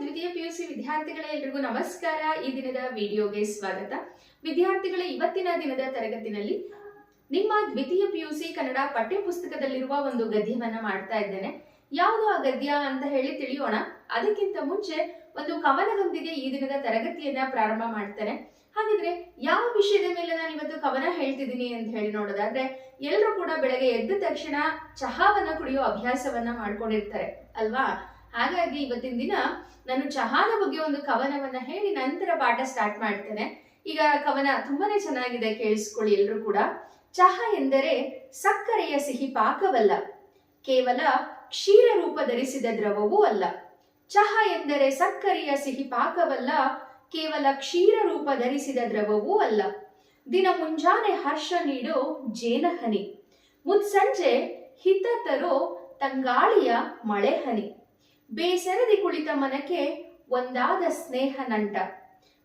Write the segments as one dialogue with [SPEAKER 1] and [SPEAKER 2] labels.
[SPEAKER 1] ದ್ವಿತೀಯ ಪಿಯುಸಿ ವಿದ್ಯಾರ್ಥಿಗಳೇ ಎಲ್ರಿಗೂ ನಮಸ್ಕಾರ. ಈ ದಿನದ ವಿಡಿಯೋಗೆ ಸ್ವಾಗತ. ವಿದ್ಯಾರ್ಥಿಗಳೇ, ಇವತ್ತಿನ ದಿನದ ತರಗತಿನಲ್ಲಿ ನಿಮ್ಮ ದ್ವಿತೀಯ ಪಿಯುಸಿ ಕನ್ನಡ ಪಠ್ಯ ಪುಸ್ತಕದಲ್ಲಿರುವ ಒಂದು ಗದ್ಯವನ್ನ ಮಾಡ್ತಾ ಇದ್ದೇನೆ. ಯಾವುದು ಆ ಗದ್ಯ ಅಂತ ಹೇಳಿ ತಿಳಿಯೋಣ. ಅದಕ್ಕಿಂತ ಮುಂಚೆ ಒಂದು ಕವನದೊಂದಿಗೆ ಈ ದಿನದ ತರಗತಿಯನ್ನ ಪ್ರಾರಂಭ ಮಾಡ್ತೇನೆ. ಹಾಗಿದ್ರೆ ಯಾವ ವಿಷಯದ ಮೇಲೆ ನಾನು ಇವತ್ತು ಕವನ ಹೇಳ್ತಿದ್ದೀನಿ ಅಂತ ಹೇಳಿ ನೋಡೋದಾದ್ರೆ ಎಲ್ಲರೂ ಕೂಡ ಬೆಳಗ್ಗೆ ಎದ್ದ ತಕ್ಷಣ ಚಹಾವನ್ನ ಕುಡಿಯೋ ಅಭ್ಯಾಸವನ್ನ ಮಾಡ್ಕೊಂಡಿರ್ತಾರೆ, ಅಲ್ವಾ? ಹಾಗಾಗಿ ಇವತ್ತಿನ ದಿನ ನಾನು ಚಹಾದ ಬಗ್ಗೆ ಒಂದು ಕವನವನ್ನ ಹೇಳಿ ನಂತರ ಪಾಠ ಸ್ಟಾರ್ಟ್ ಮಾಡ್ತೇನೆ. ಈಗ ಕವನ ತುಂಬಾನೇ ಚೆನ್ನಾಗಿದೆ ಕೇಳಿಸ್ಕೊಳ್ಳಿ ಎಲ್ಲರೂ ಕೂಡ. ಚಹಾ ಎಂದರೆ ಸಕ್ಕರೆಯ ಸಿಹಿ ಪಾಕವಲ್ಲ. ಕೇವಲ ಕ್ಷೀರ ರೂಪ ಧರಿಸಿದ ದ್ರವವೂ ಅಲ್ಲ. ಚಹಾ ಎಂದರೆ ಸಕ್ಕರೆಯ ಸಿಹಿ ಪಾಕವಲ್ಲ, ಕೇವಲ ಕ್ಷೀರ ರೂಪ ಧರಿಸಿದ ದ್ರವವೂ ಅಲ್ಲ. ದಿನ ಮುಂಜಾನೆ ಹರ್ಷ ನೀಡೋ ಜೇನಹನಿ. ಮುನ್ಸಂಜೆ ಹಿತ ತರೋ ತಂಗಾಳಿಯ ಮಳೆ ಹನಿ ಬೇಸರದಿ ಕುಳಿತ ಮನಕ್ಕೆ ಒಂದಾದ ಸ್ನೇಹ ನಂಟ.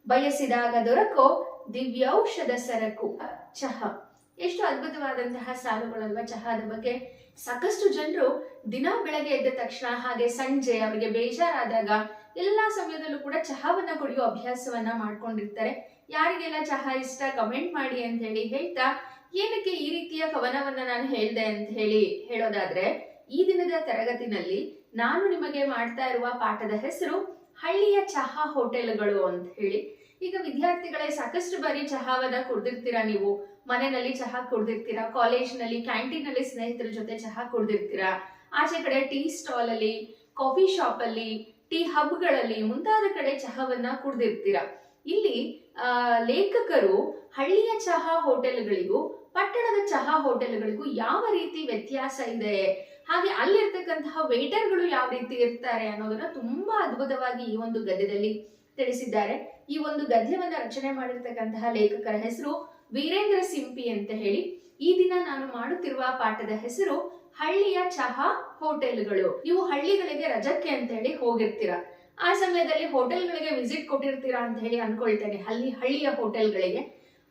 [SPEAKER 1] ಬಯಸಿದಾಗ ದೊರಕೋ ದಿವ್ಯೌಷಧ ಸರಕು. ಚಹಾ. ಎಷ್ಟು ಅದ್ಭುತವಾದಂತಹ ಸಾಲುಗಳಲ್ವಾ ಚಹಾದ ಬಗ್ಗೆ. ಸಾಕಷ್ಟು ಜನರು ದಿನ ಬೆಳಗ್ಗೆ ಎದ್ದ ತಕ್ಷಣ ಹಾಗೆ ಸಂಜೆ ಅವರಿಗೆ ಬೇಜಾರಾದಾಗ ಎಲ್ಲಾ ಸಮಯದಲ್ಲೂ ಕೂಡ ಚಹಾವನ್ನ ಕುಡಿಯೋ ಅಭ್ಯಾಸವನ್ನ ಮಾಡ್ಕೊಂಡಿರ್ತಾರೆ. ಯಾರಿಗೆಲ್ಲ ಚಹಾ ಇಷ್ಟ ಕಮೆಂಟ್ ಮಾಡಿ ಅಂತ ಹೇಳಿ ಹೇಳ್ತಾ, ಏನಕ್ಕೆ ಈ ರೀತಿಯ ಕವನವನ್ನ ನಾನು ಹೇಳ್ದೆ? ಅಂತ ಹೇಳಿ ಹೇಳೋದಾದ್ರೆ, ಈ ದಿನದ ತರಗತಿನಲ್ಲಿ ನಾನು ನಿಮಗೆ ಮಾಡ್ತಾ ಇರುವ ಪಾಠದ ಹೆಸರು ಹಳ್ಳಿಯ ಚಹಾ ಹೋಟೆಲ್ಗಳು ಅಂತ ಹೇಳಿ. ಈಗ ವಿದ್ಯಾರ್ಥಿಗಳೇ ಸಾಕಷ್ಟು ಬಾರಿ ಚಹಾವನ್ನ ಕುಡ್ದಿರ್ತೀರಾ ನೀವು? ಮನೆಯಲ್ಲಿ ಚಹಾ ಕುಡ್ದಿರ್ತೀರಾ? ಕಾಲೇಜ್ನಲ್ಲಿ ಕ್ಯಾಂಟೀನ್ ಸ್ನೇಹಿತರ ಜೊತೆ ಚಹಾ ಕುಡ್ದಿರ್ತೀರಾ? ಆಚೆ ಕಡೆ ಟೀ ಸ್ಟಾಲ್ ಅಲ್ಲಿ ಕಾಫಿ ಶಾಪ್ ಅಲ್ಲಿ ಟೀ ಹಬ್ಗಳಲ್ಲಿ ಮುಂತಾದ ಕಡೆ ಚಹಾವನ್ನ ಕುಡ್ದಿರ್ತೀರಾ? ಇಲ್ಲಿ ಲೇಖಕರು ಹಳ್ಳಿಯ ಚಹಾ ಹೋಟೆಲ್ಗಳಿಗೂ, ಪಟ್ಟಣದ ಚಹಾ ಹೋಟೆಲ್ಗಳಿಗೂ ಯಾವ ರೀತಿ ವ್ಯತ್ಯಾಸ ಇದೆ? ಹಾಗೆ ಅಲ್ಲಿರ್ತಕ್ಕಂತಹ ವೇಟರ್ಗಳು ಯಾವ ರೀತಿ ಇರ್ತಾರೆ ಅನ್ನೋದನ್ನ ತುಂಬಾ ಅದ್ಭುತವಾಗಿ ಈ ಒಂದು ಗದ್ಯದಲ್ಲಿ ತಿಳಿಸಿದ್ದಾರೆ. ಈ ಒಂದು ಗದ್ಯವನ್ನ ರಚನೆ ಮಾಡಿರ್ತಕ್ಕಂತಹ ಲೇಖಕರ ಹೆಸರು ವೀರೇಂದ್ರ ಸಿಂಪಿ ಅಂತ ಹೇಳಿ. ಈ ದಿನ ನಾನು ಮಾಡುತ್ತಿರುವ ಪಾಠದ ಹೆಸರು ಹಳ್ಳಿಯ ಚಹಾ ಹೋಟೆಲ್ಗಳು. ನೀವು ಹಳ್ಳಿಗಳಿಗೆ ರಜಕ್ಕೆ ಅಂತ ಹೇಳಿ ಹೋಗಿರ್ತೀರಾ. ಆ ಸಮಯದಲ್ಲಿ ಹೋಟೆಲ್ಗಳಿಗೆ ವಿಸಿಟ್ ಕೊಟ್ಟಿರ್ತೀರಾ ಅಂತ ಹೇಳಿ ಅನ್ಕೊಳ್ತೇನೆ. ಹಳ್ಳಿ ಹಳ್ಳಿಯ ಹೋಟೆಲ್ಗಳಿಗೆ.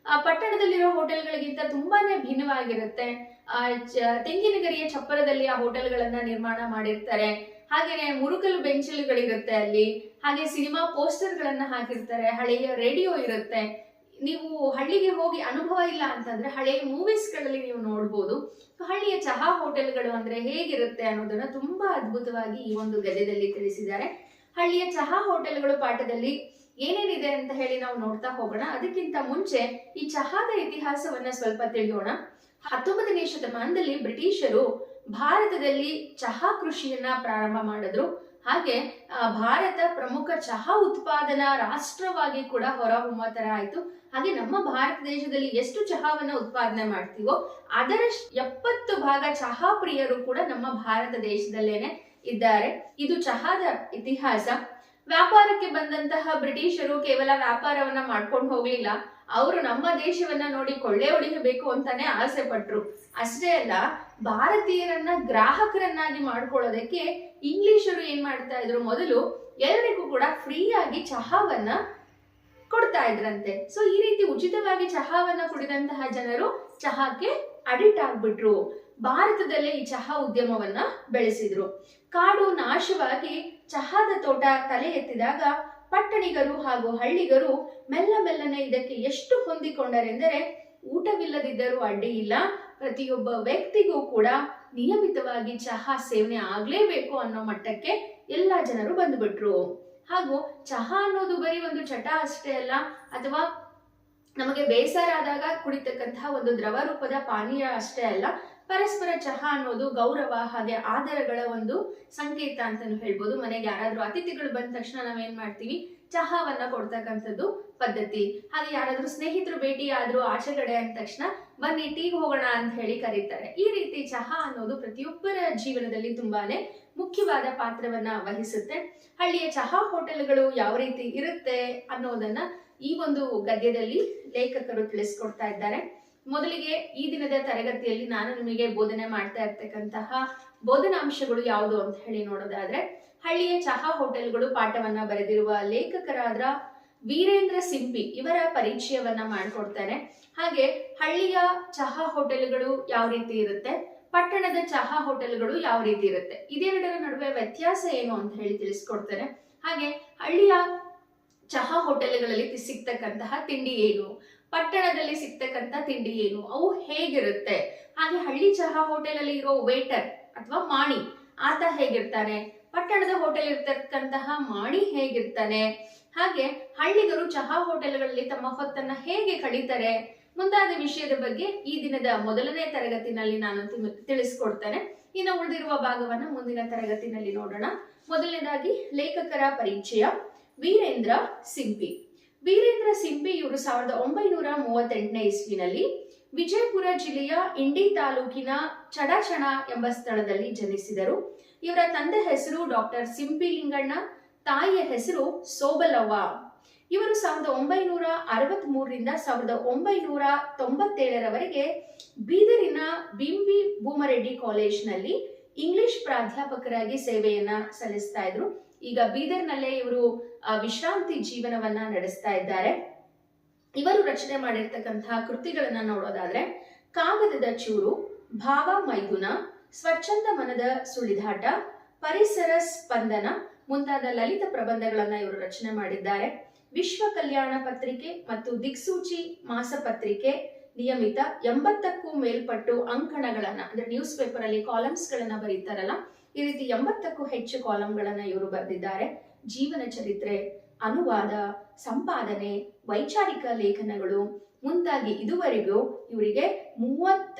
[SPEAKER 1] ಆ ಪಟ್ಟಣದಲ್ಲಿರೋ ಹೋಟೆಲ್ಗಳಿಗಿಂತ ತುಂಬಾನೇ ಭಿನ್ನವಾಗಿರುತ್ತೆ. ಆ ಗರಿಯ ಚಪ್ಪರದಲ್ಲಿ ಆ ಹೋಟೆಲ್ಗಳನ್ನ ನಿರ್ಮಾಣ ಮಾಡಿರ್ತಾರೆ. ಹಾಗೇನೆ ಮುರುಕಲು ಬೆಂಚಲುಗಳಿರುತ್ತೆ ಅಲ್ಲಿ. ಹಾಗೆ ಸಿನಿಮಾ ಪೋಸ್ಟರ್ ಗಳನ್ನ ಹಾಕಿರ್ತಾರೆ. ಹಳೆಯ ರೇಡಿಯೋ ಇರುತ್ತೆ. ನೀವು ಹಳ್ಳಿಗೆ ಹೋಗಿ ಅನುಭವ ಇಲ್ಲ ಅಂತಂದ್ರೆ ಹಳೆಯ ಮೂವೀಸ್ಗಳಲ್ಲಿ ನೀವು ನೋಡ್ಬೋದು. ಹಳ್ಳಿಯ ಚಹಾ ಹೋಟೆಲ್ಗಳು ಅಂದ್ರೆ ಹೇಗಿರುತ್ತೆ ಅನ್ನೋದನ್ನ ತುಂಬಾ ಅದ್ಭುತವಾಗಿ ಈ ಒಂದು ಗದ್ಯದಲ್ಲಿ ತಿಳಿಸಿದ್ದಾರೆ. ಹಳ್ಳಿಯ ಚಹಾ ಹೋಟೆಲ್ಗಳು ಪಾಠದಲ್ಲಿ ಏನೇನಿದೆ ಅಂತ ಹೇಳಿ ನಾವು ನೋಡ್ತಾ ಹೋಗೋಣ. ಅದಕ್ಕಿಂತ ಮುಂಚೆ ಈ ಚಹಾದ ಇತಿಹಾಸವನ್ನ ಸ್ವಲ್ಪ ತಿಳಿಯೋಣ. ಹತ್ತೊಂಬತ್ತನೇ ಶತಮಾನದಲ್ಲಿ ಬ್ರಿಟಿಷರು ಭಾರತದಲ್ಲಿ ಚಹಾ ಕೃಷಿಯನ್ನ ಪ್ರಾರಂಭ ಮಾಡಿದ್ರು. ಹಾಗೆ ಭಾರತ ಪ್ರಮುಖ ಚಹಾ ಉತ್ಪಾದನಾ ರಾಷ್ಟ್ರವಾಗಿ ಕೂಡ ಹೊರಹೊಮ್ಮ ತರ ಆಯ್ತು ಹಾಗೆ ನಮ್ಮ ಭಾರತ ದೇಶದಲ್ಲಿ ಎಷ್ಟು ಚಹಾವನ್ನ ಉತ್ಪಾದನೆ ಮಾಡ್ತೀವೋ ಅದರ ಎಪ್ಪತ್ತು ಭಾಗ ಚಹಾ ಪ್ರಿಯರು ಕೂಡ ನಮ್ಮ ಭಾರತ ದೇಶದಲ್ಲೇನೆ ಇದ್ದಾರೆ. ಇದು ಚಹಾದ ಇತಿಹಾಸ. ವ್ಯಾಪಾರಕ್ಕೆ ಬಂದಂತಹ ಬ್ರಿಟಿಷರು ಕೇವಲ ವ್ಯಾಪಾರವನ್ನ ಮಾಡ್ಕೊಂಡು ಹೋಗ್ಲಿಲ್ಲ. ಅವರು ನಮ್ಮ ದೇಶವನ್ನ ನೋಡಿ ಕೊಳ್ಳೆ ಹೊಡಿಯಬೇಕು ಅಂತಾನೆ ಆಸೆ ಪಟ್ರು. ಅಷ್ಟೇ ಅಲ್ಲ, ಭಾರತೀಯರನ್ನ ಗ್ರಾಹಕರನ್ನಾಗಿ ಮಾಡ್ಕೊಳ್ಳೋದಕ್ಕೆ ಇಂಗ್ಲಿಷರು ಏನ್ ಮಾಡ್ತಾ ಇದ್ರು? ಮೊದಲು ಎಲ್ಲರಿಗೂ ಕೂಡ ಫ್ರೀಯಾಗಿ ಚಹಾವನ್ನ ಕೊಡ್ತಾ ಇದ್ರಂತೆ. ಸೊ ಈ ರೀತಿ ಉಚಿತವಾಗಿ ಚಹಾವನ್ನ ಕುಡಿದಂತಹ ಜನರು ಚಹಾಕ್ಕೆ ಅಡಿಕ್ಟ್ ಆಗ್ಬಿಟ್ರು. ಭಾರತದಲ್ಲೇ ಈ ಚಹಾ ಉದ್ಯಮವನ್ನ ಬೆಳೆಸಿದ್ರು. ಕಾಡು ನಾಶವಾಗಿ ಚಹಾದ ತೋಟ ತಲೆ ಎತ್ತಿದಾಗ ಪಟ್ಟಣಿಗರು ಹಾಗೂ ಹಳ್ಳಿಗರು ಮೆಲ್ಲ ಮೆಲ್ಲನೆ ಇದಕ್ಕೆ ಎಷ್ಟು ಹೊಂದಿಕೊಂಡರೆಂದರೆ ಊಟವಿಲ್ಲದಿದ್ದರೂ ಅಡ್ಡಿ ಇಲ್ಲ. ಪ್ರತಿಯೊಬ್ಬ ವ್ಯಕ್ತಿಗೂ ಕೂಡ ನಿಯಮಿತವಾಗಿ ಚಹಾ ಸೇವನೆ ಆಗಲೇಬೇಕು ಅನ್ನೋ ಮಟ್ಟಕ್ಕೆ ಎಲ್ಲ ಜನರು ಬಂದುಬಿಟ್ರು. ಹಾಗೂ ಚಹಾ ಅನ್ನೋದು ಬರೀ ಒಂದು ಚಟ ಅಷ್ಟೇ ಅಲ್ಲ, ಅಥವಾ ನಮಗೆ ಬೇಸರ ಆದಾಗ ಕುಡಿತಕ್ಕಂತಹ ಒಂದು ದ್ರವ ರೂಪದ ಪಾನೀಯ ಅಷ್ಟೇ ಅಲ್ಲ ಪರಸ್ಪರ ಚಹಾ ಅನ್ನೋದು ಗೌರವ ಹಾಗೆ ಆದರಗಳ ಒಂದು ಸಂಕೇತ ಅಂತಾನು ಹೇಳ್ಬೋದು. ಮನೆಗೆ ಯಾರಾದ್ರೂ ಅತಿಥಿಗಳು ಬಂದ ತಕ್ಷಣ ನಾವೇನ್ ಮಾಡ್ತೀವಿ? ಚಹಾವನ್ನ ಕೊಡ್ತಕ್ಕಂಥದ್ದು ಪದ್ಧತಿ. ಹಾಗೆ ಯಾರಾದ್ರೂ ಸ್ನೇಹಿತರು ಭೇಟಿ ಆದ್ರೂ ಆಚೆಗಡೆ ಅಂದ ತಕ್ಷಣ ಬನ್ನಿ, ಟೀ ಹೋಗೋಣ ಅಂತ ಹೇಳಿ ಕರೀತಾರೆ. ಈ ರೀತಿ ಚಹಾ ಅನ್ನೋದು ಪ್ರತಿಯೊಬ್ಬರ ಜೀವನದಲ್ಲಿ ತುಂಬಾನೇ ಮುಖ್ಯವಾದ ಪಾತ್ರವನ್ನ ವಹಿಸುತ್ತೆ. ಹಳ್ಳಿಯ ಚಹಾ ಹೋಟೆಲ್ಗಳು ಯಾವ ರೀತಿ ಇರುತ್ತೆ ಅನ್ನೋದನ್ನ ಈ ಒಂದು ಗದ್ಯದಲ್ಲಿ ಲೇಖಕರು ತಿಳಿಸ್ಕೊಡ್ತಾ ಇದ್ದಾರೆ. ಮೊದಲಿಗೆ ಈ ದಿನದ ತರಗತಿಯಲ್ಲಿ ನಾನು ನಿಮಗೆ ಬೋಧನೆ ಮಾಡ್ತಾ ಇರ್ತಕ್ಕಂತಹ ಬೋಧನಾಂಶಗಳು ಯಾವುದು ಅಂತ ಹೇಳಿ ನೋಡೋದಾದ್ರೆ, ಹಳ್ಳಿಯ ಚಹಾ ಹೋಟೆಲ್ಗಳು ಪಾಠವನ್ನ ಬರೆದಿರುವ ಲೇಖಕರಾದ ವೀರೇಂದ್ರ ಸಿಂಪಿ ಇವರ ಪರಿಚಯವನ್ನ ಮಾಡಿಕೊಡ್ತಾರೆ ಹಾಗೆ ಹಳ್ಳಿಯ ಚಹಾ ಹೋಟೆಲ್ಗಳು ಯಾವ ರೀತಿ ಇರುತ್ತೆ, ಪಟ್ಟಣದ ಚಹಾ ಹೋಟೆಲ್ಗಳು ಯಾವ ರೀತಿ ಇರುತ್ತೆ, ಇದೆರಡರ ನಡುವೆ ವ್ಯತ್ಯಾಸ ಏನು ಅಂತ ಹೇಳಿ ತಿಳಿಸ್ಕೊಡ್ತಾರೆ ಹಾಗೆ ಹಳ್ಳಿಯ ಚಹಾ ಹೋಟೆಲ್ಗಳಲ್ಲಿ ಸಿಗ್ತಕ್ಕಂತಹ ತಿಂಡಿ ಏನು ಪಟ್ಟಣದಲ್ಲಿ ಸಿಗ್ತಕ್ಕಂಥ ತಿಂಡಿ ಏನು? ಅವು ಹೇಗಿರುತ್ತೆ? ಹಾಗೆ ಹಳ್ಳಿ ಚಹಾ ಹೋಟೆಲಲ್ಲಿ ಇರೋ ವೇಟರ್ ಅಥವಾ ಮಾಣಿ, ಆತ ಹೇಗಿರ್ತಾನೆ? ಪಟ್ಟಣದ ಹೋಟೆಲ್ ಇರ್ತಕ್ಕಂತಹ ಮಾಣಿ ಹೇಗಿರ್ತಾನೆ? ಹಾಗೆ ಹಳ್ಳಿಗರು ಚಹಾ ಹೋಟೆಲ್ಗಳಲ್ಲಿ ತಮ್ಮ ಹೊತ್ತನ್ನ ಹೇಗೆ ಕಳೀತಾರೆ? ಮುಂತಾದ ವಿಷಯದ ಬಗ್ಗೆ ಈ ದಿನದ ಮೊದಲನೇ ತರಗತಿನಲ್ಲಿ ನಾನು ತಿಳಿಸ್ಕೊಡ್ತೇನೆ. ಇನ್ನು ಉಳಿದಿರುವ ಭಾಗವನ್ನ ಮುಂದಿನ ತರಗತಿನಲ್ಲಿ ನೋಡೋಣ. ಮೊದಲನೇದಾಗಿ ಲೇಖಕರ ಪರಿಚಯ, ವೀರೇಂದ್ರ ಸಿಂಪಿ. ವೀರೇಂದ್ರ ಸಿಂಪಿ ಇವರು ಸಾವಿರದ ಒಂಬೈನೂರ ಮೂವತ್ತೆಂಟನೇ ಇಸ್ವಿನಲ್ಲಿ ವಿಜಯಪುರ ಜಿಲ್ಲೆಯ ಇಂಡಿ ತಾಲೂಕಿನ ಚಡಚಣ ಎಂಬ ಸ್ಥಳದಲ್ಲಿ ಜನಿಸಿದರು. ಇವರ ತಂದೆ ಹೆಸರು ಡಾಕ್ಟರ್ ಸಿಂಪಿ ಲಿಂಗಣ್ಣ, ತಾಯಿಯ ಹೆಸರು ಸೋಬಲವ್ವ. ಇವರು ಸಾವಿರದ ಒಂಬೈನೂರ ಅರವತ್ತ್ ಮೂರರಿಂದ ಸಾವಿರದ ಒಂಬೈನೂರ ತೊಂಬತ್ತೇಳರವರೆಗೆ ಬೀದರಿನ ಬಿಂಬಿ ಭೂಮರೆಡ್ಡಿ ಕಾಲೇಜ್ನಲ್ಲಿ ಇಂಗ್ಲಿಷ್ ಪ್ರಾಧ್ಯಾಪಕರಾಗಿ ಸೇವೆಯನ್ನ ಸಲ್ಲಿಸ್ತಾ ಇದ್ರು. ಈಗ ಬೀದರ್ನಲ್ಲೇ ಇವರು ವಿಶ್ರಾಂತಿ ಜೀವನವನ್ನ ನಡೆಸ್ತಾ ಇದ್ದಾರೆ. ಇವರು ರಚನೆ ಮಾಡಿರ್ತಕ್ಕಂತಹ ಕೃತಿಗಳನ್ನ ನೋಡೋದಾದ್ರೆ, ಕಾಗದದ ಚೂರು, ಭಾವ ಮೈದುನ ಸ್ವಚ್ಛಂದ ಮನದ ಸುಳಿದಾಟ, ಪರಿಸರ ಸ್ಪಂದನ ಮುಂತಾದ ಲಲಿತ ಪ್ರಬಂಧಗಳನ್ನ ಇವರು ರಚನೆ ಮಾಡಿದ್ದಾರೆ. ವಿಶ್ವ ಕಲ್ಯಾಣ ಪತ್ರಿಕೆ ಮತ್ತು ದಿಕ್ಸೂಚಿ ಮಾಸಪತ್ರಿಕೆ ನಿಯಮಿತ ಎಂಬತ್ತಕ್ಕೂ ಮೇಲ್ಪಟ್ಟು ಅಂಕಣಗಳನ್ನ, ಅಂದ್ರೆ ನ್ಯೂಸ್ ಪೇಪರ್ ಅಲ್ಲಿ ಕಾಲಮ್ಸ್ ಗಳನ್ನ ಬರೀತಾರಲ್ಲ, ಈ ರೀತಿ ಎಂಬತ್ತಕ್ಕೂ ಹೆಚ್ಚು ಕಾಲಂಗಳನ್ನ ಇವರು ಬರೆದಿದ್ದಾರೆ. ಜೀವನ ಚರಿತ್ರೆ, ಅನುವಾದ, ಸಂಪಾದನೆ, ವೈಚಾರಿಕ ಲೇಖನಗಳು ಮುಂತಾಗಿ ಇದುವರೆಗೂ ಇವರಿಗೆ ಮೂವತ್ತ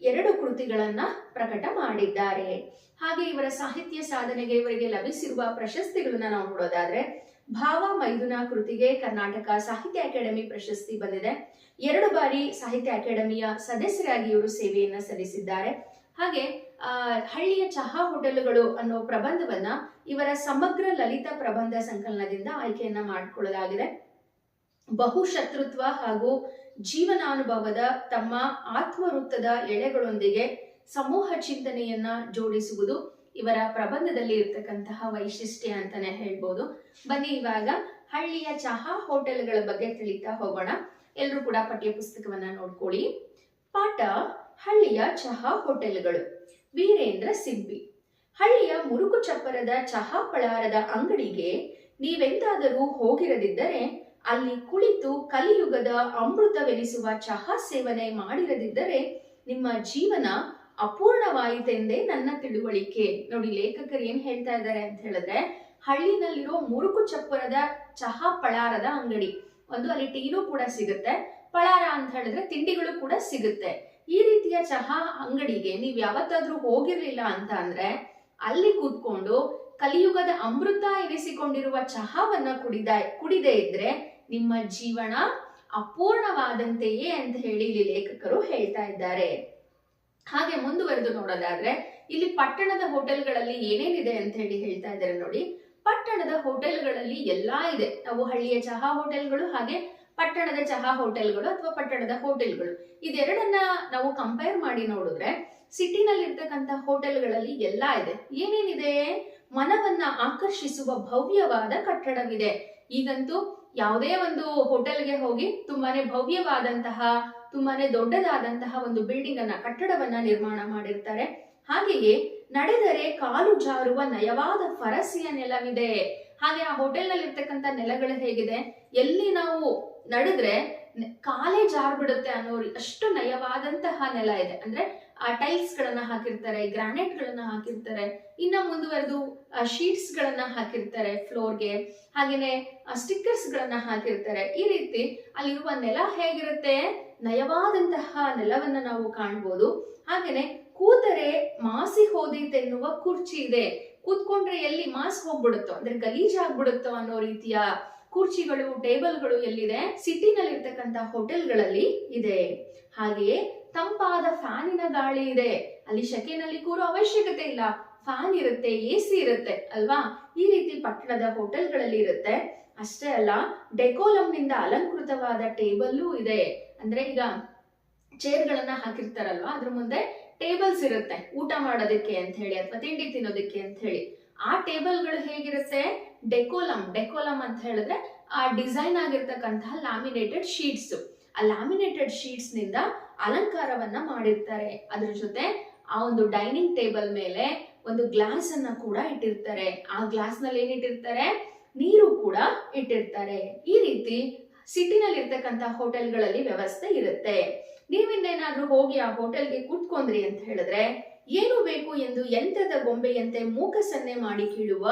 [SPEAKER 1] ಎರಡು ಕೃತಿಗಳನ್ನ ಪ್ರಕಟ ಮಾಡಿದ್ದಾರೆ. ಹಾಗೆ ಇವರ ಸಾಹಿತ್ಯ ಸಾಧನೆಗೆ ಇವರಿಗೆ ಲಭಿಸಿರುವ ಪ್ರಶಸ್ತಿಗಳನ್ನ ನಾವು ನೋಡೋದಾದ್ರೆ, ಭಾವ ಮೈದುನ ಕೃತಿಗೆ ಕರ್ನಾಟಕ ಸಾಹಿತ್ಯ ಅಕಾಡೆಮಿ ಪ್ರಶಸ್ತಿ ಬಂದಿದೆ. ಎರಡು ಬಾರಿ ಸಾಹಿತ್ಯ ಅಕಾಡೆಮಿಯ ಸದಸ್ಯರಾಗಿ ಇವರು ಸೇವೆಯನ್ನ ಸಲ್ಲಿಸಿದ್ದಾರೆ. ಹಾಗೆ ಹಳ್ಳಿಯ ಚಹಾ ಹೋಟೆಲುಗಳು ಅನ್ನೋ ಪ್ರಬಂಧವನ್ನ ಇವರ ಸಮಗ್ರ ಲಲಿತ ಪ್ರಬಂಧ ಸಂಕಲನದಿಂದ ಆಯ್ಕೆಯನ್ನ ಮಾಡಿಕೊಳ್ಳಲಾಗಿದೆ. ಬಹುಶತ್ರುತ್ವ ಹಾಗೂ ಜೀವನಾನುಭವದ ತಮ್ಮ ಆತ್ಮವೃತ್ತದ ಎಳೆಗಳೊಂದಿಗೆ ಸಮೂಹ ಚಿಂತನೆಯನ್ನ ಜೋಡಿಸುವುದು ಇವರ ಪ್ರಬಂಧದಲ್ಲಿ ಇರ್ತಕ್ಕಂತಹ ವೈಶಿಷ್ಟ್ಯ ಅಂತಾನೆ ಹೇಳ್ಬೋದು. ಬನ್ನಿ ಇವಾಗ ಹಳ್ಳಿಯ ಚಹಾ ಹೋಟೆಲ್ಗಳ ಬಗ್ಗೆ ತಿಳಿತಾ ಹೋಗೋಣ. ಎಲ್ಲರೂ ಕೂಡ ಪಠ್ಯ ಪುಸ್ತಕವನ್ನ ನೋಡ್ಕೊಳ್ಳಿ. ಪಾಠ ಹಳ್ಳಿಯ ಚಹಾ ಹೋಟೆಲ್ಗಳು. ವೀರೇಂದ್ರ ಸಿಬ್ಬಿ ಹಳ್ಳಿಯ ಮುರುಕು ಚಪ್ಪರದ ಚಹಾ ಪಳಾರದ ಅಂಗಡಿಗೆ ನೀವೆಂದಾದರೂ ಹೋಗಿರದಿದ್ದರೆ ಅಲ್ಲಿ ಕುಳಿತು ಕಲಿಯುಗದ ಅಮೃತವೆನಿಸುವ ಚಹಾ ಸೇವನೆ ಮಾಡಿರದಿದ್ದರೆ ನಿಮ್ಮ ಜೀವನ ಅಪೂರ್ಣವಾಯಿತೆಂದೇ ನನ್ನ ತಿಳುವಳಿಕೆ. ನೋಡಿ ಲೇಖಕರು ಏನ್ ಹೇಳ್ತಾ ಇದ್ದಾರೆ ಅಂತ ಹೇಳಿದ್ರೆ, ಹಳ್ಳಿನಲ್ಲಿರೋ ಮುರುಕು ಚಪ್ಪರದ ಚಹಾ ಪಳಾರದ ಅಂಗಡಿ. ಒಂದು ಅಲ್ಲಿ ಟೀನು ಕೂಡ ಸಿಗುತ್ತೆ, ಪಳಾರ ಅಂತ ಹೇಳಿದ್ರೆ ತಿಂಡಿಗಳು ಕೂಡ ಸಿಗುತ್ತೆ. ಈ ರೀತಿಯ ಚಹಾ ಅಂಗಡಿಗೆ ನೀವು ಯಾವತ್ತಾದ್ರೂ ಹೋಗಿರ್ಲಿಲ್ಲ ಅಂತ ಅಂದ್ರೆ ಅಲ್ಲಿ ಕೂತ್ಕೊಂಡು ಕಲಿಯುಗದ ಅಮೃತ ಎನಿಸಿಕೊಂಡಿರುವ ಚಹಾವನ್ನ ಕುಡಿದ ಕುಡಿದೇ ಇದ್ರೆ ನಿಮ್ಮ ಜೀವನ ಅಪೂರ್ಣವಾದಂತೆಯೇ ಅಂತ ಹೇಳಿ ಇಲ್ಲಿ ಲೇಖಕರು ಹೇಳ್ತಾ ಇದ್ದಾರೆ. ಹಾಗೆ ಮುಂದುವರೆದು ನೋಡೋದಾದ್ರೆ ಇಲ್ಲಿ ಪಟ್ಟಣದ ಹೋಟೆಲ್ಗಳಲ್ಲಿ ಏನೇನಿದೆ ಅಂತ ಹೇಳಿ ಹೇಳ್ತಾ ಇದ್ದಾರೆ ನೋಡಿ. ಪಟ್ಟಣದ ಹೋಟೆಲ್ಗಳಲ್ಲಿ ಎಲ್ಲಾ ಇದೆ. ನಾವು ಹಳ್ಳಿಯ ಚಹಾ ಹೋಟೆಲ್ಗಳು ಹಾಗೆ ಪಟ್ಟಣದ ಚಹಾ ಹೋಟೆಲ್ಗಳು ಅಥವಾ ಪಟ್ಟಣದ ಹೋಟೆಲ್ಗಳು. ಇದೆರಡನ್ನ ನಾವು ಕಂಪೇರ್ ಮಾಡಿ ನೋಡಿದ್ರೆ ಸಿಟಿನಲ್ಲಿ ಇರ್ತಕ್ಕಂತ ಹೋಟೆಲ್ಗಳಲ್ಲಿ ಎಲ್ಲಾ ಇದೆ. ಏನೇನಿದೆ? ಮನವನ್ನ ಆಕರ್ಷಿಸುವ ಭವ್ಯವಾದ ಕಟ್ಟಡವಿದೆ. ಈಗಂತೂ ಯಾವುದೇ ಒಂದು ಹೋಟೆಲ್ಗೆ ಹೋಗಿ ತುಂಬಾನೇ ಭವ್ಯವಾದಂತಹ, ತುಂಬಾನೇ ದೊಡ್ಡದಾದಂತಹ ಒಂದು ಬಿಲ್ಡಿಂಗ್ ಅನ್ನ ಕಟ್ಟಡವನ್ನ ನಿರ್ಮಾಣ ಮಾಡಿರ್ತಾರೆ. ಹಾಗೆಯೇ ನಡೆದರೆ ಕಾಲು ಜಾರುವ ನಯವಾದ ಫರಸಿಯ ನೆಲವಿದೆ. ಹಾಗೆ ಆ ಹೋಟೆಲ್ ನೆಲಗಳು ಹೇಗಿದೆ? ಎಲ್ಲಿ ನಾವು ನಡೆದ್ರೆ ಕಾಲೇ ಜಾರ್ ಬಿಡುತ್ತೆ ಅನ್ನೋ ಅಷ್ಟು ನಯವಾದಂತಹ ನೆಲ ಇದೆ. ಅಂದ್ರೆ ಆ ಟೈಲ್ಸ್ ಗಳನ್ನ ಹಾಕಿರ್ತಾರೆ ಗ್ರಾನೈಟ್ ಗಳನ್ನ ಹಾಕಿರ್ತಾರೆ, ಇನ್ನ ಮುಂದುವರೆದು ಶೀಟ್ಸ್ ಗಳನ್ನ ಹಾಕಿರ್ತಾರೆ ಫ್ಲೋರ್ಗೆ ಹಾಗೇನೆ ಸ್ಟಿಕ್ಕರ್ಸ್ ಗಳನ್ನ ಹಾಕಿರ್ತಾರೆ. ಈ ರೀತಿ ಅಲ್ಲಿರುವ ನೆಲ ಹೇಗಿರುತ್ತೆ? ನಯವಾದಂತಹ ನೆಲವನ್ನ ನಾವು ಕಾಣ್ಬೋದು. ಹಾಗೇನೆ, ಕೂತರೆ ಮಾಸಿ ಹೋದೀತೆನ್ನುವ ಕುರ್ಚಿ ಇದೆ. ಕೂತ್ಕೊಂಡ್ರೆ ಎಲ್ಲಿ ಮಾಸ್ ಹೋಗ್ಬಿಡುತ್ತೋ, ಅಂದ್ರೆ ಗಲೀಜ್ ಆಗ್ಬಿಡುತ್ತೋ ಅನ್ನೋ ರೀತಿಯ ಕುರ್ಚಿಗಳು, ಟೇಬಲ್ಗಳು ಎಲ್ಲಿದೆ? ಸಿಟಿನಲ್ಲಿ ಇರ್ತಕ್ಕಂಥ ಹೋಟೆಲ್ಗಳಲ್ಲಿ ಇದೆ. ಹಾಗೆಯೇ ತಂಪಾದ ಫ್ಯಾನಿನ ಗಾಳಿ ಇದೆ. ಅಲ್ಲಿ ಶೆಕೆನಲ್ಲಿ ಕೂರೋ ಅವಶ್ಯಕತೆ ಇಲ್ಲ. ಫ್ಯಾನ್ ಇರುತ್ತೆ, ಎ ಸಿ ಇರುತ್ತೆ, ಅಲ್ವಾ? ಈ ರೀತಿ ಪಟ್ಟಣದ ಹೋಟೆಲ್ಗಳಲ್ಲಿ ಇರುತ್ತೆ. ಅಷ್ಟೇ ಅಲ್ಲ, ಡೆಕೋಲಂನಿಂದ ಅಲಂಕೃತವಾದ ಟೇಬಲ್ಲೂ ಇದೆ. ಅಂದ್ರೆ ಈಗ ಚೇರ್ಗಳನ್ನ ಹಾಕಿರ್ತಾರಲ್ವಾ? ಅದ್ರ ಮುಂದೆ ಟೇಬಲ್ಸ್ ಇರುತ್ತೆ. ಊಟ ಮಾಡೋದಕ್ಕೆ ಅಂತ ಹೇಳಿ, ಅಥವಾ ತಿಂಡಿ ತಿನ್ನೋದಕ್ಕೆ ಅಂತ ಹೇಳಿ. ಆ ಟೇಬಲ್ಗಳು ಹೇಗಿರುತ್ತೆ? ಡೆಕೋಲಮ್ ಡೆಕೋಲಮ್ ಅಂತ ಹೇಳಿದ್ರೆ ಆ ಡಿಸೈನ್ ಆಗಿರ್ತಕ್ಕಂತಹ ಲ್ಯಾಮಿನೇಟೆಡ್ ಶೀಟ್ಸ್. ಆ ಲ್ಯಾಮಿನೇಟೆಡ್ ಶೀಟ್ಸ್ನಿಂದ ಅಲಂಕಾರವನ್ನ ಮಾಡಿರ್ತಾರೆ. ಅದ್ರ ಜೊತೆ ಆ ಒಂದು ಡೈನಿಂಗ್ ಟೇಬಲ್ ಮೇಲೆ ಒಂದು ಗ್ಲಾಸ್ ಅನ್ನ ಕೂಡ ಇಟ್ಟಿರ್ತಾರೆ. ಆ ಗ್ಲಾಸ್ನಲ್ಲಿ ಏನಿಟ್ಟಿರ್ತಾರೆ ನೀರು ಕೂಡ ಇಟ್ಟಿರ್ತಾರೆ. ಈ ರೀತಿ ಸಿಟಿನಲ್ಲಿ ಇರ್ತಕ್ಕಂಥ ಹೋಟೆಲ್ಗಳಲ್ಲಿ ವ್ಯವಸ್ಥೆ ಇರುತ್ತೆ. ನೀವಿನ್ನೇನಾದ್ರೂ ಹೋಗಿ ಆ ಹೋಟೆಲ್ಗೆ ಕೂತ್ಕೊಂಡ್ರಿ ಅಂತ ಹೇಳಿದ್ರೆ, ಏನು ಬೇಕು ಎಂದು ಯಂತ್ರದ ಗೊಂಬೆಯಂತೆ ಮೂಕಸನ್ನೆ ಮಾಡಿ ಕೀಳುವ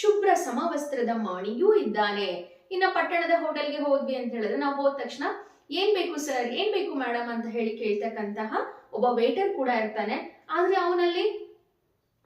[SPEAKER 1] ಶುಭ್ರ ಸಮವಸ್ತ್ರದ ಮಾಣಿಯೂ ಇದ್ದಾನೆ. ಇನ್ನ ಪಟ್ಟಣದ ಹೋಟೆಲ್ಗೆ ಹೋದ್ವಿ ಅಂತ ಹೇಳಿದ್ರೆ ನಾವು ಹೋದ ತಕ್ಷಣ, ಏನ್ ಬೇಕು ಸರ್ ಏನ್ ಬೇಕು ಮೇಡಮ್ ಅಂತ ಹೇಳಿ ಕೇಳ್ತಕ್ಕಂತಹ ಒಬ್ಬ ವೇಟರ್ ಕೂಡ ಇರ್ತಾನೆ. ಆದ್ರೆ ಅವನಲ್ಲಿ